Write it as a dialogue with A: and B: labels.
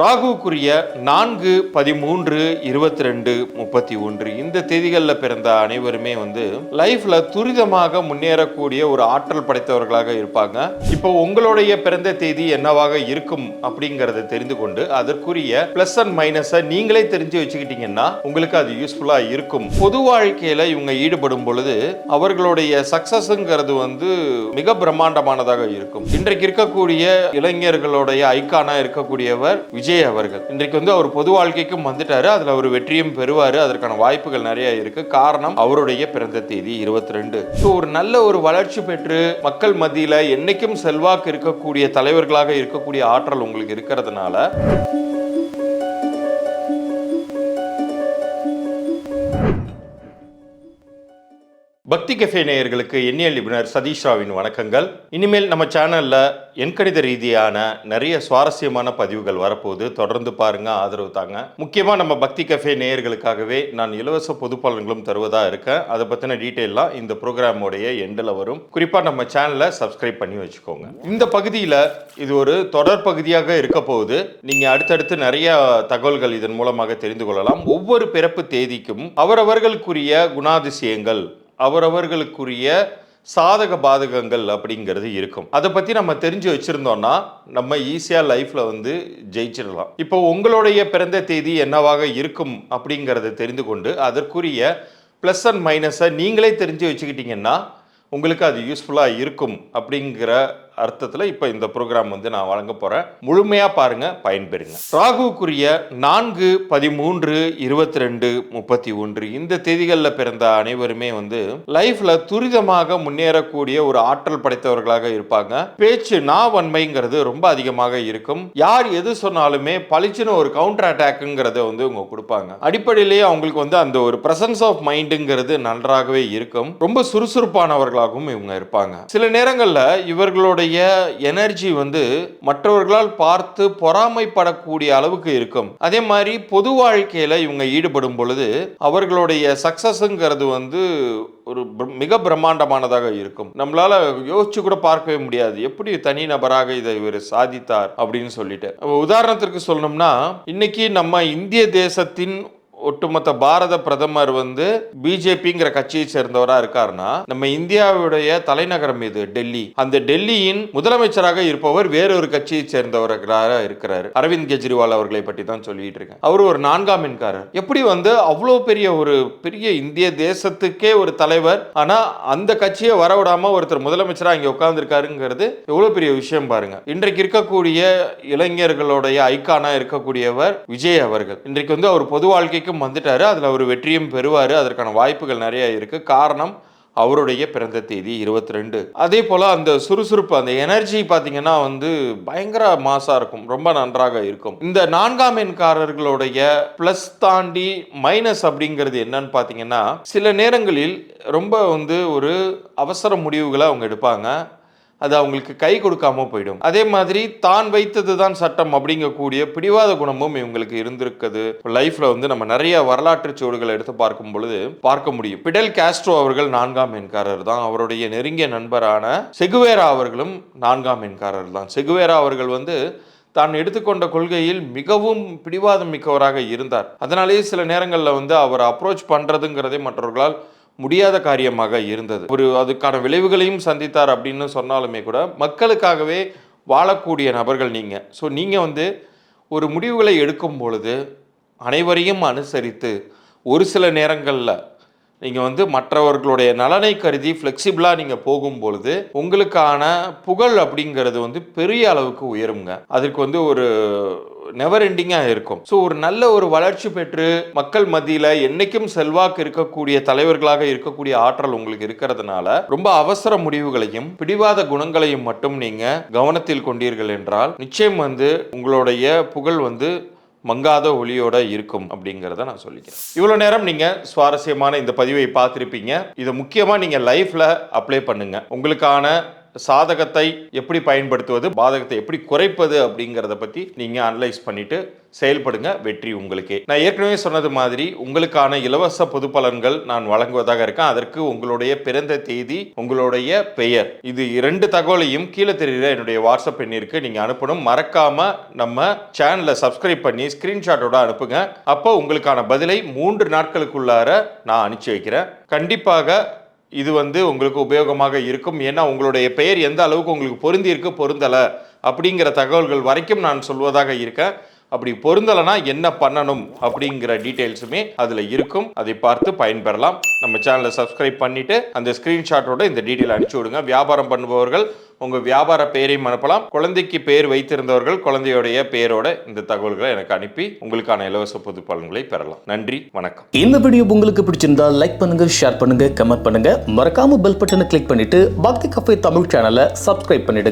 A: ராகுக்குரிய நான்கு பதிமூன்று இருபத்தி ரெண்டு முப்பத்தி ஒன்று இந்த தேதிகளில் பிறந்த அனைவருமே வந்து லைஃப்ல துரிதமாக முன்னேறக்கூடிய ஒரு ஆற்றல் படைத்தவர்களாக இருப்பாங்க. இப்போ உங்களுடைய பிறந்த தேதி என்னவாக இருக்கும் அப்படிங்கறத தெரிந்து கொண்டு அதற்குரிய பிளஸ் அண்ட் மைனஸை நீங்களே தெரிஞ்சு வச்சுக்கிட்டீங்கன்னா உங்களுக்கு அது யூஸ்ஃபுல்லா இருக்கும். பொது வாழ்க்கையில இவங்க ஈடுபடும் பொழுது அவர்களுடைய சக்சஸ்ங்கிறது வந்து மிக பிரம்மாண்டமானதாக இருக்கும். இன்றைக்கு இருக்கக்கூடிய இளைஞர்களுடைய ஐக்கானா இருக்கக்கூடியவர் விஜய் அவர்கள். இன்றைக்கு வந்து அவர் பொது வாழ்க்கைக்கும் வந்துட்டாரு. அதுல அவர் வெற்றியும் பெறுவாரு. அதற்கான வாய்ப்புகள் நிறைய இருக்கு. காரணம் அவருடைய பிறந்த தேதி இருபத்தி ரெண்டு ஸோ ஒரு நல்ல ஒரு வளர்ச்சி பெற்று மக்கள் மத்தியில என்னைக்கும் செல்வாக்கு இருக்கக்கூடிய தலைவர்களாக இருக்கக்கூடிய ஆற்றல் உங்களுக்கு இருக்கிறதுனால பக்தி கஃபே நேயர்களுக்கு எண்ணியல் நிபுணர் சதீஷ் ராவின் வணக்கங்கள். இனிமேல் நம்ம சேனலில் எண்கணித ரீதியான நிறைய சுவாரஸ்யமான பதிவுகள் வரப்போகுது. தொடர்ந்து பாருங்க ஆதரவு தாங்க. முக்கியமாக நம்ம பக்தி கஃபே நேயர்களுக்காகவே நான் இலவச பொது பலன்களும் இருக்கேன். அதை பற்றின டீட்டெயிலாம் இந்த ப்ரோக்ராமோடைய எண்டில் வரும். குறிப்பாக நம்ம சேனலை சப்ஸ்கிரைப் பண்ணி வச்சுக்கோங்க. இந்த பகுதியில் இது ஒரு தொடர் பகுதியாக இருக்க போகுது. நீங்கள் அடுத்தடுத்து நிறைய தகவல்கள் இதன் மூலமாக தெரிந்து கொள்ளலாம். ஒவ்வொரு பிறப்பு தேதிக்கும் அவரவர்களுக்குரிய குணாதிசயங்கள் அவரவர்களுக்குரிய சாதக பாதகங்கள் அப்படிங்கிறது இருக்கும். அதை பற்றி நம்ம தெரிஞ்சு வச்சுருந்தோம்னா நம்ம ஈஸியாக லைஃப்பில் வந்து ஜெயிச்சிடலாம். இப்போ உங்களுடைய பிறந்த தேதி என்னவாக இருக்கும் அப்படிங்கிறத தெரிந்து கொண்டு அதற்குரிய ப்ளஸ் அண்ட் மைனஸை நீங்களே தெரிஞ்சு வச்சுக்கிட்டிங்கன்னா உங்களுக்கு அது யூஸ்ஃபுல்லாக இருக்கும் அப்படிங்கிற அர்த்தத்தில் இப்போ இந்த ப்ரோக்ராம் வந்து நான் வழங்க போகிறேன் முழுமையாக பாருங்க பயன்பெறுங்க. ராகுக்குரிய நான்கு பதிமூன்று இருபத்தி ரெண்டு முப்பத்தி ஒன்று இந்த தேதிகளில் பிறந்த அனைவருமே வந்து லைஃப்ல துரிதமாக முன்னேறக்கூடிய ஒரு ஆற்றல் படைத்தவர்களாக இருப்பாங்க. பேச்சு நாவன்மைங்கிறது ரொம்ப அதிகமாக இருக்கும். யார் எது சொன்னாலுமே பளிச்சுன்னு ஒரு கவுண்டர் அட்டாக்குங்கிறத வந்து இவங்க கொடுப்பாங்க. அடிப்படையிலேயே அவங்களுக்கு வந்து அந்த ஒரு பிரசன்ஸ் ஆஃப் மைண்டுங்கிறது நன்றாகவே இருக்கும். ரொம்ப சுறுசுறுப்பானவர்களாகவும் இவங்க இருப்பாங்க. சில நேரங்களில் இவர்களோட நம்மளுடைய எனர்ஜி வந்து மற்றவர்களால் பார்த்து பொறாமைப்படக்கூடிய அளவுக்கு இருக்கும். அதே மாதிரி பொது வாழ்க்கையில் இவங்க ஈடுபடும் பொழுது அவர்களுடைய சக்சஸ்ங்கிறது வந்து ஒரு மிக பிரம்மாண்டமானதாக இருக்கும். நம்மளால யோசிச்சு கூட பார்க்கவே முடியாது. எப்படி தனி நபராக இதை இவர் சாதித்தார் அப்படின்னு சொல்லிட்டு. உதாரணத்திற்கு சொல்லணும்னா இன்னைக்கு நம்ம இந்திய தேசத்தின் ஒட்டுமொத்த பாரத பிரதமர் வந்து பிஜேபிங்கிற கட்சியை சேர்ந்தவரா இருக்காருன்னா நம்ம இந்தியாவுடைய தலைநகரம் இது டெல்லி. அந்த டெல்லியின் முதலமைச்சராக இருப்பவர் வேறொரு கட்சியை சேர்ந்தவராக இருக்கிறார். அரவிந்த் கெஜ்ரிவால் அவர்களை பற்றி தான் சொல்லிட்டு இருக்கேன். அவர் ஒரு நான்காம் எண்காரர். எப்படி வந்து அவ்வளோ பெரிய ஒரு பெரிய இந்திய தேசத்துக்கே ஒரு தலைவர் ஆனா அந்த கட்சியை வரவிடாம ஒருத்தர் முதலமைச்சராக இங்கே உட்கார்ந்துருக்காருங்கிறது எவ்வளோ பெரிய விஷயம் பாருங்க. இன்றைக்கு இருக்கக்கூடிய இளைஞர்களுடைய ஐக்கானா இருக்கக்கூடியவர் விஜய் அவர்கள். இன்றைக்கு வந்து அவர் பொது வாழ்க்கைக்கு வாழ்க்கைக்கும் வந்துட்டார். அதில் அவர் வெற்றியும் பெறுவார். அதற்கான வாய்ப்புகள் நிறையா இருக்குது காரணம் அவருடைய பிறந்த தேதி இருபத்தி ரெண்டு அதே போல் அந்த சுறுசுறுப்பு அந்த எனர்ஜி பார்த்தீங்கன்னா வந்து பயங்கர மாசாக இருக்கும். ரொம்ப நன்றாக இருக்கும். இந்த நான்காம் எண்காரர்களுடைய ப்ளஸ் தாண்டி மைனஸ் அப்படிங்கிறது என்னன்னு பார்த்தீங்கன்னா சில நேரங்களில் ரொம்ப வந்து ஒரு அவசர முடிவுகளை அவங்க எடுப்பாங்க. அது அவங்களுக்கு கை கொடுக்காம போயிடும். அதே மாதிரி தான் வைத்தது தான் சட்டம் அப்படிங்கக்கூடிய பிடிவாத குணமும் இவங்களுக்கு இருந்திருக்குது. லைஃப்ல வந்து நம்ம நிறைய வரலாற்று சுவடுகளை எடுத்து பார்க்கும் பொழுது பார்க்க முடியும். பிடல் காஸ்ட்ரோ அவர்கள் நான்காம் எண்காரர் தான். அவருடைய நெருங்கிய நண்பரான செகுவேரா அவர்களும் நான்காம் எண்காரர் தான். செகுவேரா அவர்கள் வந்து தான் எடுத்துக்கொண்ட கொள்கையில் மிகவும் பிடிவாதம் மிக்கவராக இருந்தார். அதனாலேயே சில நேரங்களில் வந்து அவர் அப்ரோச் பண்ணுறதுங்கிறதே மற்றவர்களால் முடியாத காரியமாக இருந்தது. ஒரு அதுக்கான விளைவுகளையும் சந்தித்தார் அப்படின்னு சொன்னாலுமே கூட மக்களுக்காகவே வாழக்கூடிய நபர்கள் நீங்கள் ஸோ நீங்கள் வந்து ஒரு முடிவுகளை எடுக்கும் பொழுது அனைவரையும் அனுசரித்து ஒரு சில நேரங்களில் நீங்கள் வந்து மற்றவர்களுடைய நலனை கருதி ஃப்ளெக்சிபிளாக நீங்கள் போகும்பொழுது உங்களுக்கான புகழ் அப்படிங்கிறது வந்து பெரிய அளவுக்கு உயருங்க. அதற்கு வந்து ஒரு நெவர் எண்டிங்காக இருக்கும். ஸோ ஒரு நல்ல ஒரு வளர்ச்சி பெற்று மக்கள் மத்தியில் என்னைக்கும் செல்வாக்கு இருக்கக்கூடிய தலைவர்களாக இருக்கக்கூடிய ஆற்றல் உங்களுக்கு இருக்கிறதுனால ரொம்ப அவசர முடிவுகளையும் பிடிவாத குணங்களையும் மட்டும் நீங்கள் கவனத்தில் கொண்டீர்கள் என்றால் நிச்சயம் வந்து உங்களுடைய புகழ் வந்து மங்காத ஒளியோட இருக்கும் அப்படிங்கிறத நான் சொல்லிக்கிறேன். இவ்வளோ நேரம் நீங்கள் சுவாரஸ்யமான இந்த பதிவை பார்த்துருப்பீங்க. இதை முக்கியமாக நீங்கள் லைஃப்பில் அப்ளை பண்ணுங்கள் உங்களுக்கான சாதகத்தை எப்படி பயன்படுத்துவது பாதகத்தை எப்படி குறைப்பது அப்படிங்கிறத பற்றி நீங்கள் அனலைஸ் பண்ணிட்டு செயல்படுங்க வெற்றி உங்களுக்கே. நான் ஏற்கனவே சொன்னது மாதிரி உங்களுக்கான இலவச பொது பலன்கள் நான் வழங்குவதாக இருக்கேன். அதற்கு உங்களுடைய பிறந்த தேதி உங்களுடைய பெயர். இது இரண்டு தகவலையும் கீழே தெரியுற என்னுடைய வாட்ஸ்அப் எண்ணிற்கு நீங்கள் அனுப்பணும். மறக்காம நம்ம சேனலை சப்ஸ்கிரைப் பண்ணி ஸ்கிரீன்ஷாட்டோட அனுப்புங்க. அப்போ உங்களுக்கான பதிலை மூன்று நாட்களுக்குள்ளார நான் அனுப்பிச்சி வைக்கிறேன். கண்டிப்பாக இது வந்து உங்களுக்கு உபயோகமாக இருக்கும். ஏன்னா உங்களுடைய பெயர் எந்த அளவுக்கு உங்களுக்கு பொருந்தியிருக்கு பொருந்தலை அப்படிங்கிற தகவல்கள் வரைக்கும் நான் சொல்வதாக இருக்கேன் அப்படி பொருந்தலைனா என்ன பண்ணணும் அப்படிங்கிற டீட்டெயில்ஸுமே அதில் இருக்கும். அதை பார்த்து பயன்பெறலாம். நம்ம சேனலை சப்ஸ்கிரைப் பண்ணிட்டு அந்த ஸ்க்ரீன்ஷாட்டோட இந்த டீட்டெயில் அனுப்பிச்சி விடுங்க. வியாபாரம் பண்ணுபவர்கள் உங்கள் வியாபார பெயரையும் அனுப்பலாம். குழந்தைக்கு பெயர் வைத்திருந்தவர்கள் குழந்தையுடைய பெயரோட இந்த தகவல்களை எனக்கு அனுப்பி உங்களுக்கான இலவச பொது பலன்களை பெறலாம். நன்றி வணக்கம்.
B: இந்த வீடியோ உங்களுக்கு பிடிச்சிருந்தா லைக் பண்ணுங்க ஷேர் பண்ணுங்க கமெண்ட் பண்ணுங்க. மறக்காம பெல் பட்டனை கிளிக் பண்ணிட்டு பக்தி கஃபே தமிழ் சேனலை சப்ஸ்கிரைப் பண்ணிடுங்க.